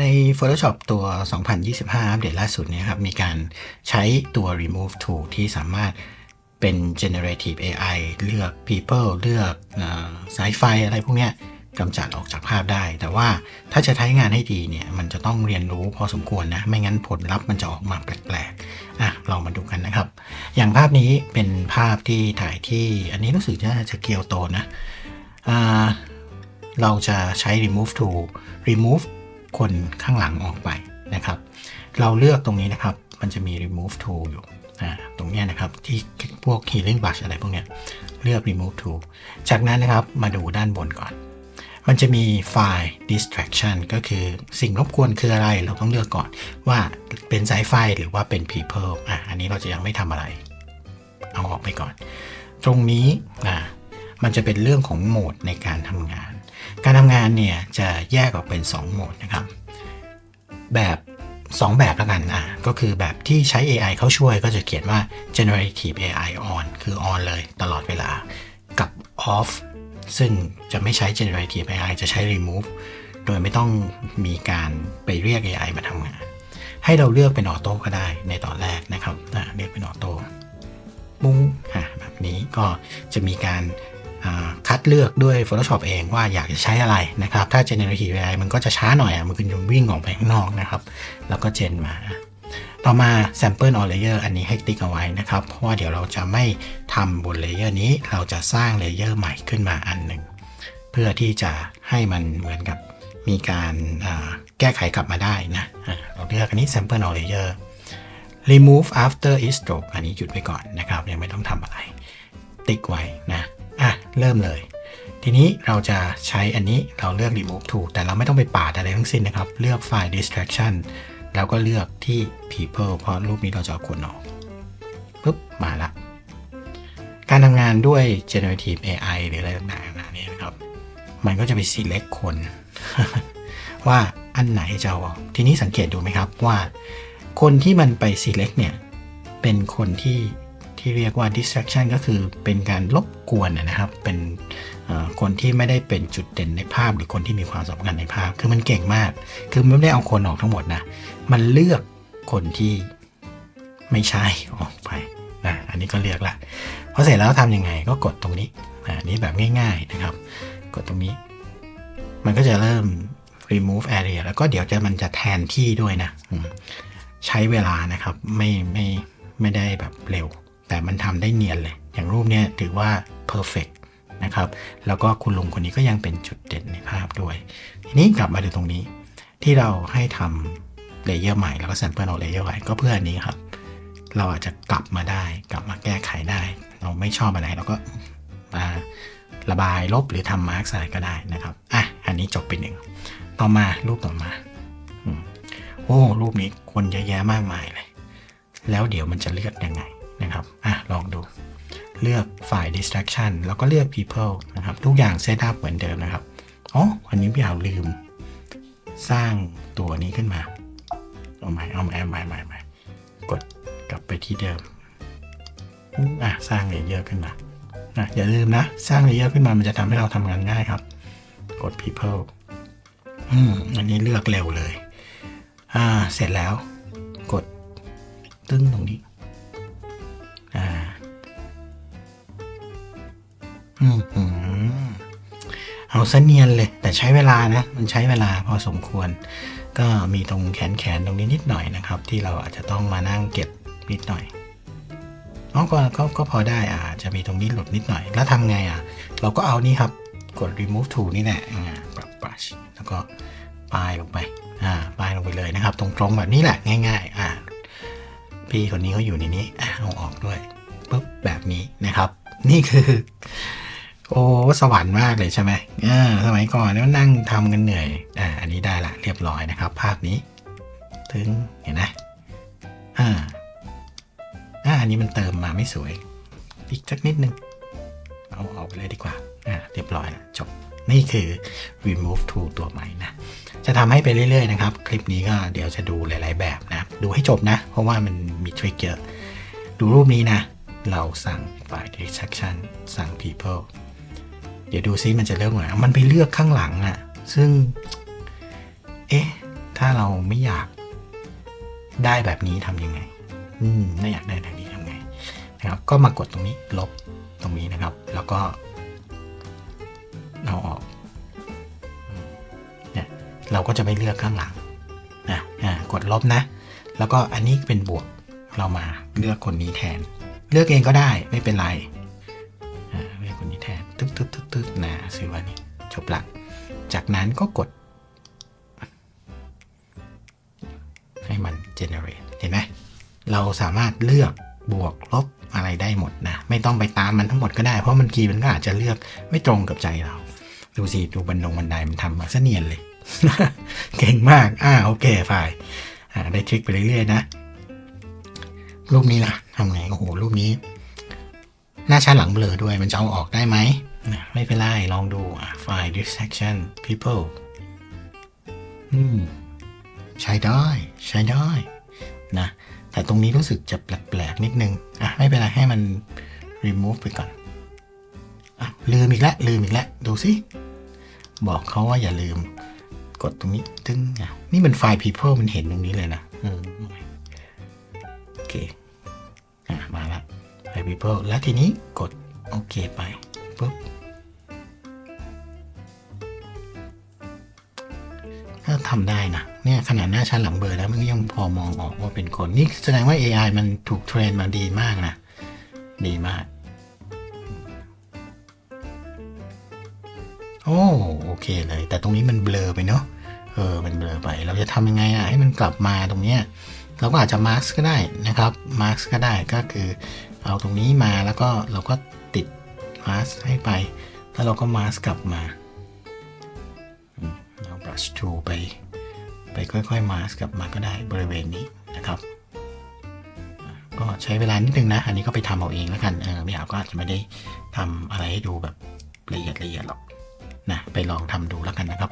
ใน Photoshop ตัว 2025 อัปเดตล่าสุดนี่ยครับ มีการใช้ตัว remove tool ที่สามารถเป็น generative AI เลือก people เลือกอสายไฟอะไรพวกนี้กำจัดออกจากภาพได้ แต่ว่าถ้าจะใช้งานให้ดีเนี่ย มันจะต้องเรียนรู้พอสมควรนะ ไม่งั้นผลลัพธ์มันจะออกมาแปลกๆ อะลองมาดูกันนะครับ อย่างภาพนี้เป็นภาพที่ถ่ายที่ อันนี้รู้สึกจะจะเกียวโตนะ เราจะใช้ remove tool remove คนข้างหลังออกไปนะครับ เราเลือกตรงนี้นะครับ มันจะมี remove tool อยู่ตรงนี้นะครับที่พวก healing brush อะไรพวกเนี้ยเลือก remove tool จากนั้นนะครับมาดูด้านบนก่อน มันจะมีไฟล์ distraction ก็คือสิ่งรบกวนคืออะไรเราต้องเลือกก่อนว่าเป็นสายไฟหรือว่าเป็น people อะอันนี้เราจะยังไม่ทำอะไร เอาออกไปก่อน ตรงนี้อะมันจะเป็นเรื่องของโหมดในการทำงาน การทำงานเนี่ยจะแยกออกเป็น 2 โหมดนะครับ แบบ 2 แบบแล้วกันอะก็คือแบบที่ใช้ AI เข้าช่วยก็จะเขียนว่า generative AI on คือ on เลยตลอดเวลากับ off ซึ่งจะไม่ใช้ generative AI จะใช้ remove โดยไม่ต้องมีการไปเรียก AI มาทำงาน ให้เราเลือกเป็นออโต้ก็ได้ในตอนแรกนะครับอะเลือกเป็นออโต้มุ้งอะแบบนี้ก็จะมีการ คัดเลือกด้วย Photoshop เองว่าอยากจะใช้อะไรนะครับ ถ้า generative AI มันก็จะช้าหน่อยมันก็จะวิ่งออกไปข้างนอกนะครับ แล้วก็เจนมา ต่อมา sample on layer อันนี้ให้ติ๊กเอาไว้นะครับ เพราะว่าเดี๋ยวเราจะไม่ทำบนเลเยอร์นี้ เราจะสร้างเลเยอร์ใหม่ขึ้นมาอันหนึ่ง เพื่อที่จะให้มันเหมือนกับมีการแก้ไขกลับมาได้นะ เราเลือกอันนี้ sample on layer remove after each stroke อันนี้หยุดไว้ก่อนนะครับ ยังไม่ต้องทำอะไร ติ๊กไว้นะ เริ่มเลย ทีนี้เราจะใช้อันนี้เราเลือก remove tool แต่เราไม่ต้องไปปาดอะไรทั้งสิ้นนะครับ เลือกไฟล์ distraction แล้วก็เลือกที่ people เพราะรูปนี้เราจะเอาคนออกปุ๊บมาละ การทำงานด้วย generative AI หรืออะไรต่างๆนานี้นะครับ มันก็จะไป select คน ว่าอันไหนจะเอาออกทีนี้สังเกตดูไหมครับว่า คนที่มันไป select เนี่ย เป็นคนที่ ที่เรียกว่า distraction ก็คือเป็นการรบกวนนะครับ เป็นคนที่ไม่ได้เป็นจุดเด่นในภาพ หรือคนที่มีความสำคัญในภาพ คือมันเก่งมาก คือมันไม่ได้เอาคนออกทั้งหมดนะ มันเลือกคนที่ไม่ใช่ออกไปนะอันนี้ก็เลือกละพอเสร็จแล้วทำยังไงก็กดตรงนี้อันนี้แบบง่ายๆนะครับ กดตรงนี้ มันก็จะเริ่ม remove area แล้วก็เดี๋ยวจะมันจะแทนที่ด้วยนะ ใช้เวลานะครับ ไม่ไม่ไม่ได้แบบเร็ว แต่มันทำได้เนียนเลย อย่างรูปเนี้ยถือว่า perfect นะครับ แล้วก็คุณลุงคนนี้ก็ยังเป็นจุดเด่นในภาพด้วย ทีนี้กลับมาดูตรงนี้ ที่เราให้ทำเลเยอร์ใหม่แล้วก็ sample เอาเลเยอร์ไว้ก็เพื่ออันนี้ครับ เราอาจจะกลับมาได้ กลับมาแก้ไขได้ เราไม่ชอบอะไรเราก็มาระบายลบหรือทำมาร์กอะไรก็ได้นะครับ อะ อันนี้จบไปหนึ่ง ต่อมารูปต่อมาโอ้รูปนี้คนเยอะแยะมากมายเลย แล้วเดี๋ยวมันจะเลือกยังไง นะครับอะลองดูเลือกฝ่าย distraction แล้วก็เลือก people นะครับ ทุกอย่างเซตอัพเหมือนเดิมนะครับ อ๋ออันนี้พี่เอาลืม สร้างตัวนี้ขึ้นมา เอาใหม่ เอาใหม่เอาใหม่ใหม่ใหม่กดกลับไปที่เดิม อะ สร้างเลเยอร์ขึ้นมานะอย่าลืมนะ สร้างเลเยอร์ขึ้นมา มันจะทำให้เราทำงานง่ายครับ กด people อืมอันนี้เลือกเร็วเลย อ่า เสร็จแล้ว กดตึ้งตรงนี้ เอาซะเนียนเลย แต่ใช้เวลานะ มันใช้เวลาพอสมควร ก็มีตรงแขนแขนๆตรงนี้นิดหน่อยนะครับ ที่เราอาจจะต้องมานั่งเก็บนิดหน่อยอ๋อก็ก็ก็พอได้อ่าจะมีตรงนี้หลุดนิดหน่อย แล้วทำไงอะ เราก็เอานี่ครับ กด remove tool นี่แหละอ่าปรับ brush แล้วก็ป้ายลงไปอ่าป้ายลงไปเลยนะครับ ตรงๆแบบนี้แหละง่าย ๆ อ่าพี่คนนี้เขาอยู่ในนี้อะเอาออกด้วยปุ๊บแบบนี้นะครับ นี่คือ โอ้สวรรค์มากเลยใช่ไหมอ่าสมัยก่อนเนี่ยนั่งทำกันเหนื่อยอ่าอันนี้ได้ละเรียบร้อยนะครับ ภาพนี้ถึงเห็นไหมอ่าอ่าอันนี้มันเติมมาไม่สวย อีกสักนิดนึง เอาออกไปเลยดีกว่าอ่าเรียบร้อยล้วจบนี่คือ remove tool ตัวใหม่นะ จะทำให้ไปเรื่อยๆนะครับ คลิปนี้ก็เดี๋ยวจะดูหลายๆแบบนะ ดูให้จบนะ เพราะว่ามันมีทริคเยอะ ดูรูปนี้นะ เราสั่งฝ่าย distraction สั่ง people เดี๋ยวดูซิมันจะเลือกไหนมันไปเลือกข้างหลังอะซึ่ง เอ๊ะ ถ้าเราไม่อยากได้แบบนี้ทำยังไง อืมไม่อยากได้แบบนี้ทำไงนะครับ ก็มากดตรงนี้ลบตรงนี้นะครับ แล้วก็เอาออกเนี่ยเราก็จะไม่เลือกข้างหลังนะอ่ากดลบนะ แล้วก็อันนี้เป็นบวกเรามาเลือกคนนี้แทน เลือกเองก็ได้ไม่เป็นไร ตึ๊กตึ๊กตึ๊กตึ๊กนะซื้อวันนี้จบละจากนั้นก็กด ให้มัน generate เห็นไหมเราสามารถเลือกบวกลบอะไรได้หมดนะ ไม่ต้องไปตามมันทั้งหมดก็ได้ เพราะมันกีมันก็อาจจะเลือกไม่ตรงกับใจเรา ดูสิ ดูบันดงบันไดมันทำมาเสเนียนเลย เก่งมาก อ่าโอเคฝ่ายอ่าได้ทริคไปเรื่อยๆนะ รูปนี้ล่ะทำไงโอ้โหรูปนี้ หน้าชั้นหลังเบลอด้วยมันจะเอาออกได้ไหม นะไม่เป็นไร ลองดูอะไฟล์ distraction people อืม ใช้ได้ ใช้ได้ นะ แต่ตรงนี้รู้สึกจะแปลกๆ นิดนึง อะ ไม่เป็นไร ให้มัน remove ไปก่อน อะ ลืมอีกแล้ว ลืมอีกแล้ว ดูสิ บอกเขาว่าอย่าลืม กดตรงนี้ ตึ้งอะนี่มันไฟล์ people มันเห็นตรงนี้เลยนะอืมโอเค อะ มาละไฟล์ people แล้วทีนี้กดโอเคไปปุ๊บ ก็ทำได้นะเนี่ยขนาดหน้าชั้นหลังเบลอแล้วมันก็ยังพอมองออกว่าเป็นคนนี่แสดงว่า AI มันถูกเทรนมาดีมากนะ ดีมาก โอ้โอเคเลย แต่ตรงนี้มันเบลอไปเนาะเออมันเบลอไป เราจะทำยังไงอะให้มันกลับมาตรงเนี้ยเราก็อาจจะมาร์กก็ได้นะครับมาร์กก็ได้ก็คือเอาตรงนี้มาแล้วก็เราก็ติดมาร์กให้ไป แล้วเราก็มาร์กกลับมา เรา brush tool ไป ไปค่อยๆมาร์กกลับมาก็ได้บริเวณนี้นะครับ ก็ใช้เวลานิดนึงนะ อันนี้ก็ไปทำเอาเองแล้วกันเออไม่เอาก็อาจจะไม่ได้ทำอะไรให้ดูแบบละเอียดละเอียดหรอกนะไปลองทำดูแล้วกันนะครับ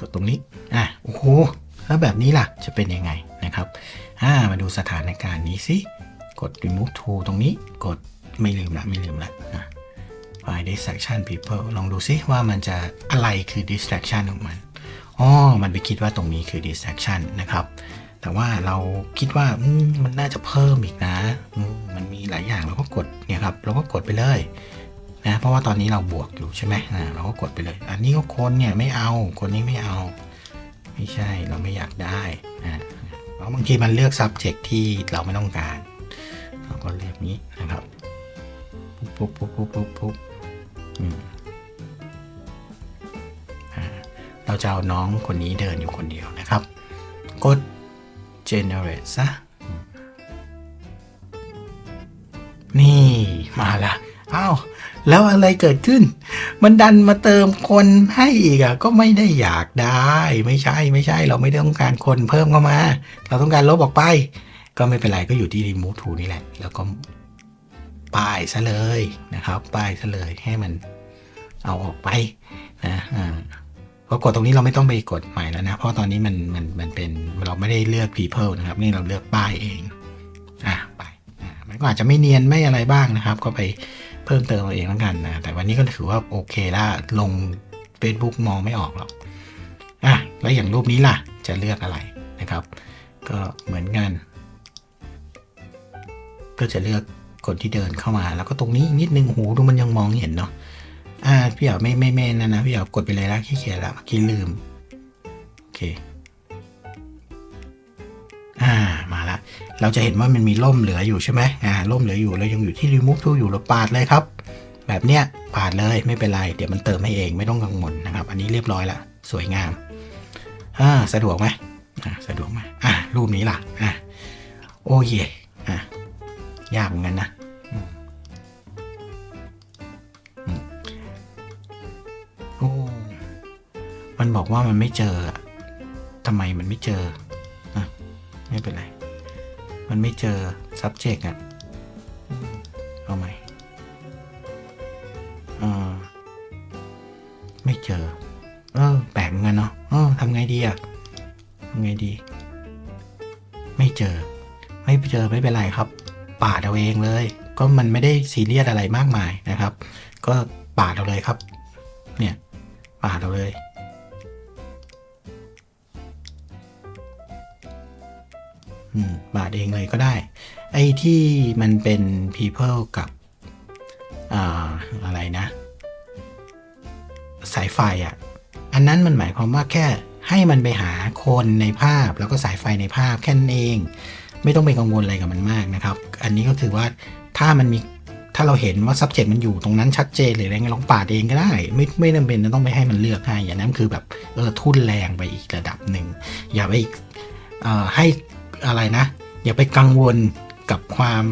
กดตรงนี้อะโอ้โหแล้วแบบนี้ล่ะจะเป็นยังไงนะครับอ่ามาดูสถานการณ์นี้สิกด remove tool ตรงนี้กดไม่ลืมละไม่ลืมละนะ find distraction people ลองดูซิว่ามันจะอะไรคือ distraction ของมัน อ๋อ มันไปคิดว่าตรงนี้คือ distraction นะครับ แต่ว่าเราคิดว่ามมันน่าจะเพิ่มอีกนะมมันมีหลายอย่างเราก็กดเนี่ยครับ เราก็กดไปเลยนะ เพราะว่าตอนนี้เราบวกอยู่ใช่ไหมเราก็กดไปเลย อันนี้ก็คนเนี่ยไม่เอา คนนี้ไม่เอา ไม่ใช่ เราไม่อยากได้นะเพราะบางทีมันเลือก subject ที่เราไม่ต้องการ เราก็เลือกนี้นะครับ ปุ๊บปุ๊บปุ๊บปุ๊บปุ๊บอืม เราจะเอาน้องคนนี้เดินอยู่คนเดียวนะครับ กด generate ซะนี่มาละอ้าวแล้วอะไรเกิดขึ้น มันดันมาเติมคนให้อีกอะก็ไม่ได้อยากได้ ไม่ใช่ไม่ใช่ เราไม่ได้ต้องการคนเพิ่มเข้ามา เราต้องการลบออกไป ก็ไม่เป็นไรก็อยู่ที่ remove to นี่แหละ แล้วก็ป้ายซะเลยนะครับ ป้ายซะเลยให้มันเอาออกไปนะอ่า พอกดตรงนี้เราไม่ต้องไปกดใหม่แล้วนะ เพราะตอนนี้มันมันมันเป็นเราไม่ได้เลือก people นะครับ นี่เราเลือกป้ายเองอะไปอะมันก็อาจจะไม่เนียนไม่อะไรบ้างนะครับ ก็ไปเพิ่มเติมเอาเองแล้วกันนะแต่วันนี้ก็ถือว่าโอเคละลง Facebook มองไม่ออกหรอกอะแล้วอย่างรูปนี้ล่ะจะเลือกอะไรนะครับ ก็เหมือนกัน ก็จะเลือกคนที่เดินเข้ามา แล้วก็ตรงนี้นิดนึงโอ้โหดูมันยังมองเห็นเนาะ อ่าพี่อ๋อไม่ไม่ไม่นั่นนะพี่อ๋อกดไปเลยละขี้เกียจละเมื่อกี้ลืมโอเคอ่ามาละเราจะเห็นว่ามันมีร่มเหลืออยู่ใช่ไหมอ่าร่มเหลืออยู่เรายังอยู่ที่ remove tool อยู่เราปาดเลยครับ แบบเนี้ยปาดเลยไม่เป็นไรเดี๋ยวมันเติมให้เองไม่ต้องกังวลนะครับ อันนี้เรียบร้อยละสวยงามอ่าสะดวกไหมอ่าสะดวกไหมอ่ารูปนี้ล่ะอ่าโอเยอ่ายากเหมือนกันนะ มันบอกว่ามันไม่เจอทำไมมันไม่เจออะไม่เป็นไร มันไม่เจอ subject อะเอาใหม่เออไม่เจอ เออ แปลกเหมือนกันเนาะเออทำไงดีอะทำไงดี ไม่เจอ ไม่เจอไม่เป็นไรครับ ปาดเอาเองเลย ก็มันไม่ได้ซีเรียสอะไรมากมายนะครับ ก็ปาดเอาเลยครับ เนี่ย ปาดเอาเลย อืมปาดเองเลยก็ได้ ไอ้ที่มันเป็น people กับอ่าอะไรนะ สายไฟอะ อันนั้นมันหมายความว่าแค่ให้มันไปหาคนในภาพแล้วก็สายไฟในภาพแค่นั้นเอง ไม่ต้องไปกังวลอะไรกับมันมากนะครับ อันนี้ก็คือว่าถ้ามันมีถ้าเราเห็นว่า subject มันอยู่ตรงนั้นชัดเจนหรืออะไรเงี้ยลองปาดเองก็ได้ ไม่ไม่จำเป็นจะต้องไปให้มันเลือกให้อย่างนั้นคือแบบเออทุ่นแรงไปอีกระดับหนึ่งอย่าไปเอ่อให้ อะไรนะ อย่าไปกังวลกับความ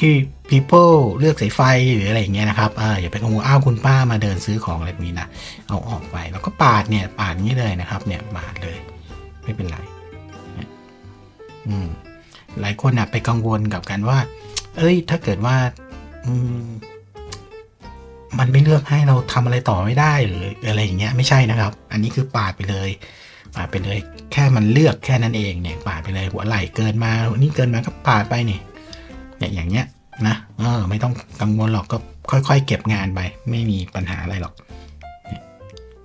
ที่ people เลือกสายไฟหรืออะไรอย่างเงี้ยนะครับเอออย่าไปกังวลอ้าวคุณป้ามาเดินซื้อของอะไรแบบนี้นะเอาออกไปแล้วก็ปาดเนี่ยปาดงนี้เลยนะครับ เนี่ยปาดเลย ไม่เป็นไรอืมหลายคนอะไปกังวลกับการว่า เอ้ย ถ้าเกิดว่า อืมมันไม่เลือกให้เราทำอะไรต่อไม่ได้หรืออะไรอย่างเงี้ย ไม่ใช่นะครับ อันนี้คือปาดไปเลย ปาดไปเลย แค่มันเลือกแค่นั้นเองเนี่ยปาดไปเลยหัวไหล่เกินมานี่เกินมาก็ปาดไปนี่เนี่ยอย่างเงี้ยนะเออไม่ต้องกังวลหรอกก็ค่อยๆ เก็บงานไป ไม่มีปัญหาอะไรหรอก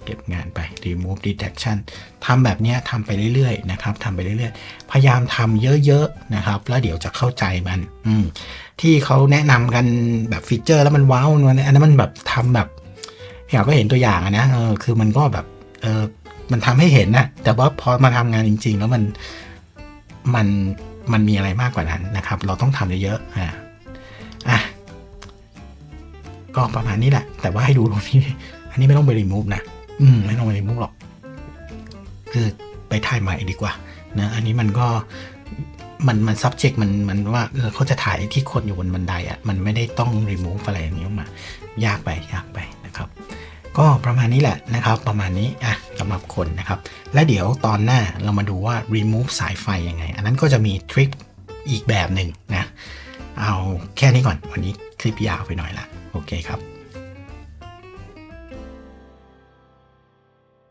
เก็บงานไป remove detection ทำแบบเนี้ยทำไปเรื่อยๆนะครับทำไปเรื่อยๆ พยายามทำเยอะๆนะครับ แล้วเดี๋ยวจะเข้าใจมันอืมที่เขาแนะนำกันแบบฟีเจอร์แล้วมันว้าวมันอันนั้นมันแบบทำแบบเราก็เห็นตัวอย่างอะนะเออคือมันก็แบบเออ มันทำให้เห็นนะแต่ว่าพอมาทำงานจริง ๆ แล้วมันมันมันมีอะไรมากกว่านั้นนะครับ เราต้องทำเยอะๆอะอะก็ประมาณนี้แหละ แต่ว่าให้ดูตรงนี้อันนี้ไม่ต้องไปรีมูฟนะอืมไม่ต้องไปรีมูฟหรอก คือไปถ่ายใหม่ดีกว่านะอันนี้มันก็มันมัน subject มันมันว่าเออเขาจะถ่ายที่คนอยู่บนบันไดอะ่ะมันไม่ได้ต้อง remove อะไรอย่างนี้ออกมา ยากไปยากไปนะครับ ก็ประมาณนี้แหละนะครับ ประมาณนี้อะสำหรับคนนะครับ และเดี๋ยวตอนหน้าเรามาดูว่า remove สายไฟยังไง อันนั้นก็จะมีทริคอีกแบบหนึ่งนะ เอาแค่นี้ก่อนวันนี้คลิปยาวไปหน่อยละโอเคครับ